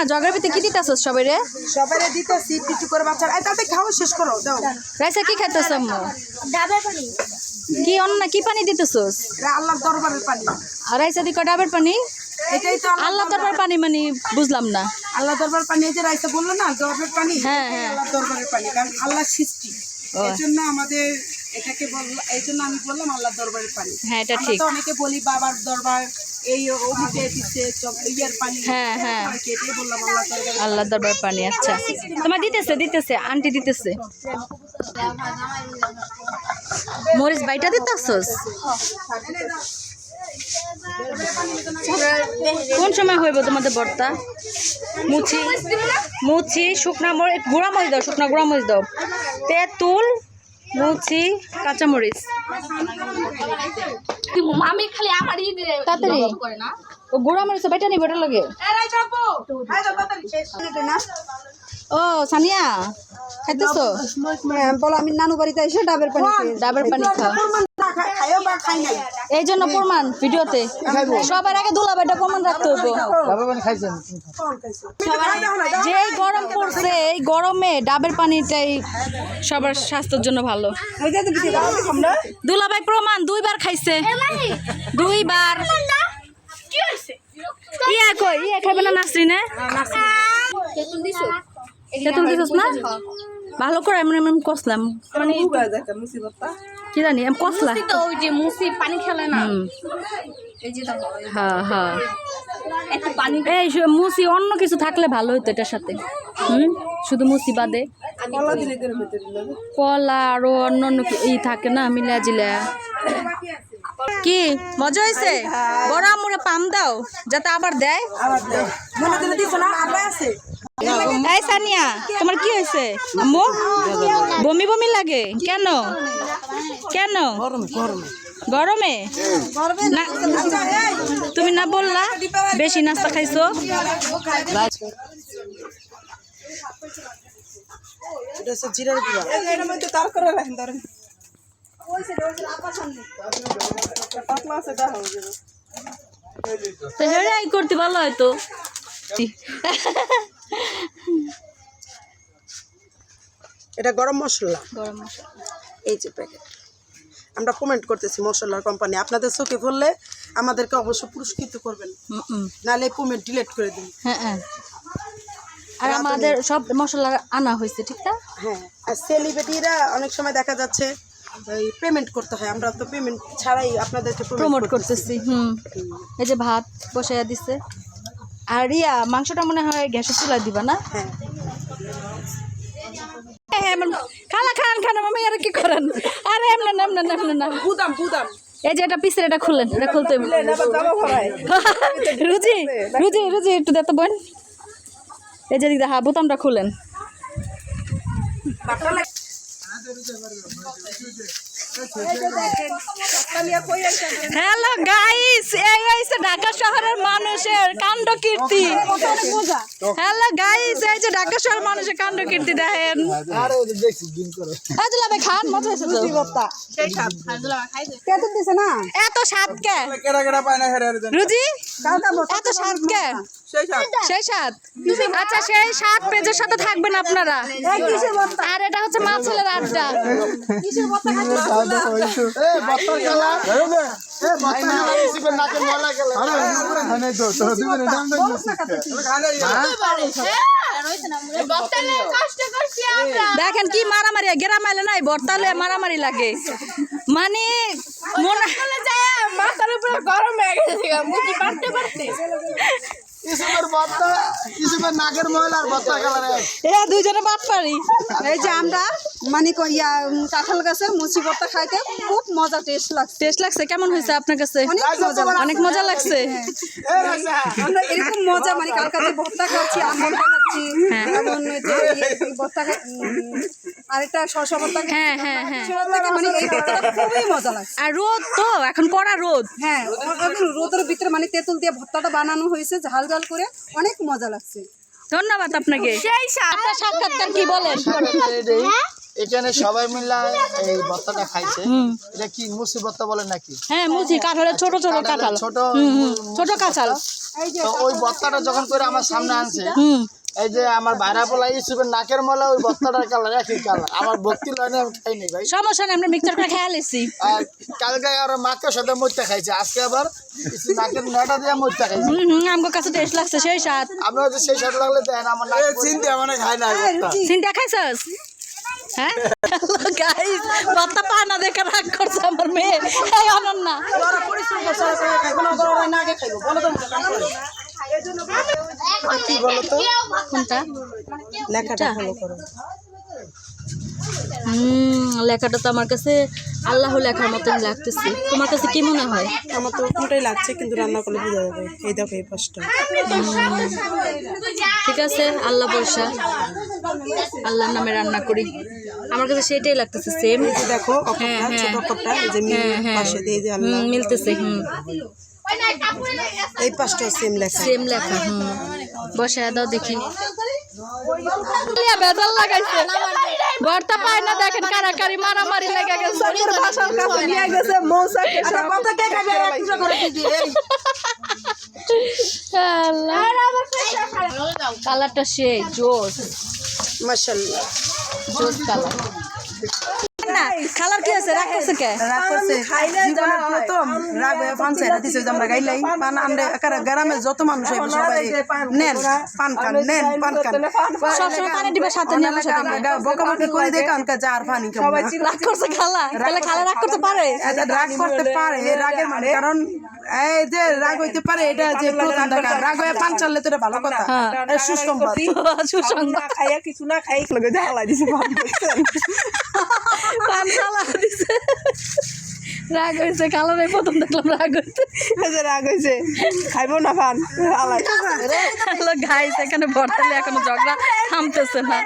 না জগের ভিতরে কি দিতেছ সবাই রে সবাই দিতেছি কিছু করে বাচ্চা। এই তাতে খাওয়া শেষ করো দাও। রাইসা কি খাইতেছ আম্মু? ডাবের পানি। কি অন্য কি পানি দিতেছস? আল্লাহর দরবারের পানি। আর রাইসা দি ডাবের পানি? এটাই তো আল্লাহ আল্লাহ দরবার পানি মানে বুঝলাম না। আল্লাহ দরবার পানি এই যে রাইসা বলল না দরবারের পানি? হ্যাঁ, হ্যাঁ। আল্লাহর দরবারের পানি কারণ আল্লাহ সৃষ্টি। ও। এই জন্য আমাদের এটাকে বললাম এই জন্য আমি বললাম আল্লাহর দরবারের পানি। হ্যাঁ, এটা ঠিক। অনেকে বলি বাবার দরবার এই অমুকে দিচ্ছে ইয়ার পানি। হ্যাঁ, হ্যাঁ। এটাই বললাম আল্লাহ দরবারের আল্লাহ দরবার পানি আচ্ছা। তোমার দিতেছে দিতেছে আন্টি দিতেছে। মরিচ বাইটা দিতেছস? কোন সময় হইব তোমাদের বর্তা? মুছি মুছি শুকনা মরিচ গুঁড়া মরিচ দাও শুকনা গুঁড়া মরিচ দাও। তেঁতুল মুছি কাঁচামরিচ। আমি খালি আমারই তাড়াতাড়ি। করে না। ও গুঁড়া মরিচ বাইটা নিব এটা লাগে? ও সানিয়া খাইতেছো? হ্যাঁ, বলো আমি নানু বাড়িতে এসে ডাবের পানি খাই ডাবের পানি খাও। এই জন্য প্রমাণ ভিডিওতে। সবার আগে দুলাবাইটা প্রমাণ রাখতে হইব। যে গরম পড়ছে এই গরমে ডাবের পানিটাই সবার স্বাস্থ্যের জন্য ভালো। দুলাভাই প্রমাণ দুইবার খাইছে। দুইবার। ইয়া কই? ইয়া খাবে না নাসরি না তেতুল দিছস না? ভালো করে এমন এমন কষলাম। মানে কি জানি আমি কষলা তো ওই যে মুসি পানি খেলে না। এই যে হ্যাঁ হ্যাঁ এই মুসি অন্য কিছু থাকলে ভালো হতো এটার সাথে। হুম? শুধু মুসি বাদে। কলা আরও অন্য অন্য কি- ই থাকে না মিলা জিলা। কি মজা হয়েছে বড় আমুরে পাম দাও যাতে আবার দেয়। এই সানিয়া তোমার কি হয়েছে? আম্মু বমি বমি লাগে? কেন? কেন? গরমে? না তুমি না বললা বেশি নাস্তা খাইছো? এটা হচ্ছে জিরার গুঁড়া। এর মধ্যে তার করে রাখেন ধরেন। পাতলা আছে দাও তো হেরাই করতে ভালো হয়তো। এটা গরম মশলা? গরম মশলা। এই যে প্যাকেট আমরা কমেন্ট করতেছি মশলার কোম্পানি আপনাদের চোখে পড়লে আমাদেরকে অবশ্যই পুরস্কৃত করবেন। নাহলে কমেন্ট ডিলিট করে দিন। হ্যাঁ হ্যাঁ। আর আমাদের সব মশলা আনা হয়েছে ঠিক না? হ্যাঁ। আর সেলিব্রিটিরা অনেক সময় দেখা যাচ্ছে ওই পেমেন্ট করতে হয়। আমরা তো পেমেন্ট ছাড়াই আপনাদেরকে প্রমোট করতেছি। হুম। এই যে ভাত বসাইয়া দিছে। আর ইয়া মাংসটা মনে হয় গ্যাসে চুলায় দিবা না? হ্যাঁ। খান খান মামি আর কি করেন? আরে এমন না না না। বুদাম বুদাম এই যে এটা পিসের এটা খুললেন এটা খুলতে রুজি রুজি রুজি একটু দেখতে বোন। এই যে দিদা হ্যাঁ বোতামটা খুলেন। হ্যালো গাইস এই হইছে ঢাকা শহরের মানুষের কাণ্ড কীর্তি। হ্যালো গাইস এই যে ঢাকা শহরের মানুষের কাণ্ড কীর্তি দেখেন। খান মজা হয়েছে এত স্বাদ কে? রুজি? এত স্বাদ কে? সেই স্বাদ আচ্ছা সেই স্বাদ পেজের সাথে থাকবেন আপনারা আর এটা হচ্ছে মা ছেলের আড্ডা দেখেন কি মারামারি গ্রামাইলে নাই বর্তালে মারামারি লাগে মানে মনে বলে মাথার উপরে গরম হয়ে গেছে পারতে এরা দুইজনে এই যে আমরা মানে ইয়া কাঁঠাল গাছের মুচি ভর্তা খাইতে খুব মজা টেস্ট লাগছে। টেস্ট লাগছে? কেমন হয়েছে আপনার কাছে? অনেক মজা লাগছে। অনেক মজা লাগছে? আমরা এরকম মজা মানে কাল কাছে ভর্তা খাচ্ছি আম ভর্তা খাচ্ছি ভর্তা আরেকটা শসা ভর্তা হ্যাঁ হ্যাঁ হ্যাঁ। মানে এই ভর্তাটা খুবই মজা লাগছে। আর রোদ তো এখন কড়া রোদ। হ্যাঁ রোদের ভিতরে মানে তেঁতুল দিয়ে ভর্তাটা বানানো হয়েছে ঝাল ঝাল করে। অনেক মজা লাগছে। ধন্যবাদ আপনাকে। সেই আপনার সাক্ষাৎকার কি বলেন? এখানে সবাই মিলে এই ভর্তাটা খাইছে। এটা কি মুসি ভর্তা বলে নাকি? হ্যাঁ মুচি কাঁঠালের ছোট ছোট কাঁঠাল। ছোট ছোট কাঁঠাল। তো ওই ভর্তাটা যখন করে আমার সামনে আনছে এই যে আমার ভাইরা পোলা ইসুবের নাকের মলা ওই ভর্তাটার কালার একই কালার। আমার ভক্তি আমি খাই নাই ভাই। সমস্যা নেই আমরা খেয়াল আর কালকে আর মাকের সাথে মরতে খাইছে আজকে আবার নাকের নেটা দিয়ে মরতে খাইছে। হুম আমার কাছে টেস্ট লাগছে সেই স্বাদ। আমরা হচ্ছে সেই সাথে লাগলে দেন আমার নাক চিনতে মানে খাই না চিন্তা খাইছস? হ্যাঁ? গাইস দেখে রাগ করছে আমার মেয়ে। এই অনন্যা। কি বলো কোনটা? লেখাটা ফলো করো। হুম লেখাটা তো আমার কাছে আল্লাহ লেখার মতন লাগতেছে। তোমার কাছে কি মনে হয়? আমার তো ওরকমটাই লাগছে কিন্তু রান্না করলে বোঝা যাবে। এই দেখো এই পাশটা। ঠিক আছে আল্লাহ বর্ষা আল্লাহর নামে রান্না করি। আমার কাছে সেটাই লাগতেছে সেম দেখো হ্যাঁ, হ্যাঁ। হ্যাঁ, হ্যাঁ। মিলতেছে হুম। এই পাশটা সেম লেখা। সেম লেখা হুম। বসায় দাও দেখি। বেজাল লাগাইছে। ভর্তা পায় না দেখেন কারাকারি মারামারি লেগে গেছে। আল্লাহ। কালারটা সে জোস। মাশাআল্লাহ। জোস কালার। না কালার কি আছে? রাখ করছে কে রাগ করছে জীবনের প্রথম রাগ হয়ে পান চাইরা দিছে আমরা গাইলাই পান আমরা একারা গ্রামে যত মানুষ হইব সবাই নেন পান খান নেন পান খান। সবসময় পানি দিবে সাথে নিয়ে আমার সাথে আমরা বকাবকি করে দেখে অনকা যার পানি খাব রাগ করছে খালা তাহলে খালা রাগ করতে পারে। রাগ করতে পারে রাগের মানে কারণ এই যে রাগ হইতে পারে এটা যে প্রথম দেখা রাগ হয়ে পান চাললে তো এটা ভালো কথা। সুসংবাদ। সুসংবাদ। খাইয়া কিছু না খাই লগে জ্বালা দিছে পান খালা দিছে রাগ হয়েছে কালারে প্রথম দেখলাম রাগ হয়েছে রাগ হয়েছে খাইবো না পান আলাই এখানে ভর্তালে এখনও ঝগড়া থামতেছে না।